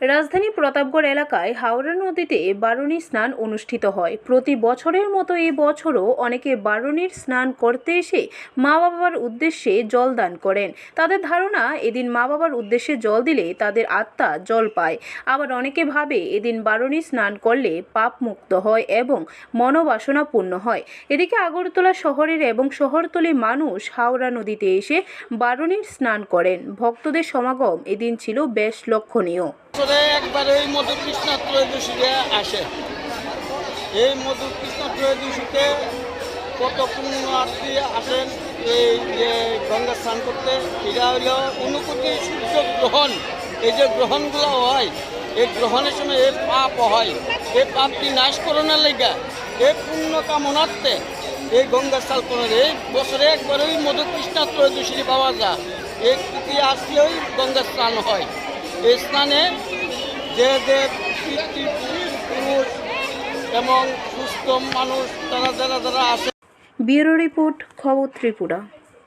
রাজধানী প্রতাপগড় এলাকায় হাওড়া নদীতে বারুণী স্নান অনুষ্ঠিত হয়। প্রতি বছরের মতো এই বছরও অনেকে বারুণীর স্নান করতে এসে মা বাবার উদ্দেশ্যে জল দান করেন। তাদের ধারণা, এদিন মা বাবার উদ্দেশ্যে জল দিলে তাদের আত্মা জল পায়। আবার অনেকে ভাবে, এদিন বারুণী স্নান করলে পাপ মুক্ত হয় এবং মনোবাসনা পূর্ণ হয়। এদিকে আগরতলা শহরের এবং শহরতলি মানুষ হাওড়া নদীতে এসে বারুণীর স্নান করেন। ভক্তদের সমাগম এদিন ছিল বেশ লক্ষণীয়। বছরে একবার এই মধু কৃষ্ণ ত্রয়োদশীতে আসে। এই মধু কৃষ্ণ ত্রয়োদশীতে কত পুণ্যার্থী আসেন, এই যে গঙ্গা স্নান করতে এটা হলো অনুকূতি সূর্য গ্রহণ। এই যে গ্রহণগুলো হয়, এই গ্রহণের সময় এই পাপ হয়, এই পাপটি নাশ করানোর লেগা, এই পুণ্য কামনার্থে এই গঙ্গা স্নান করেন এই বছরে একবার ওই মধু কৃষ্ণ ত্রয়োদশী পাওয়া যায়। এই তিথি আসলেই গঙ্গা স্নান হয়। এই স্নানে যে যে এবং সুস্থ মানুষ তারা যারা যারা আছে ব্যুরো রিপোর্ট খবর ত্রিপুরা।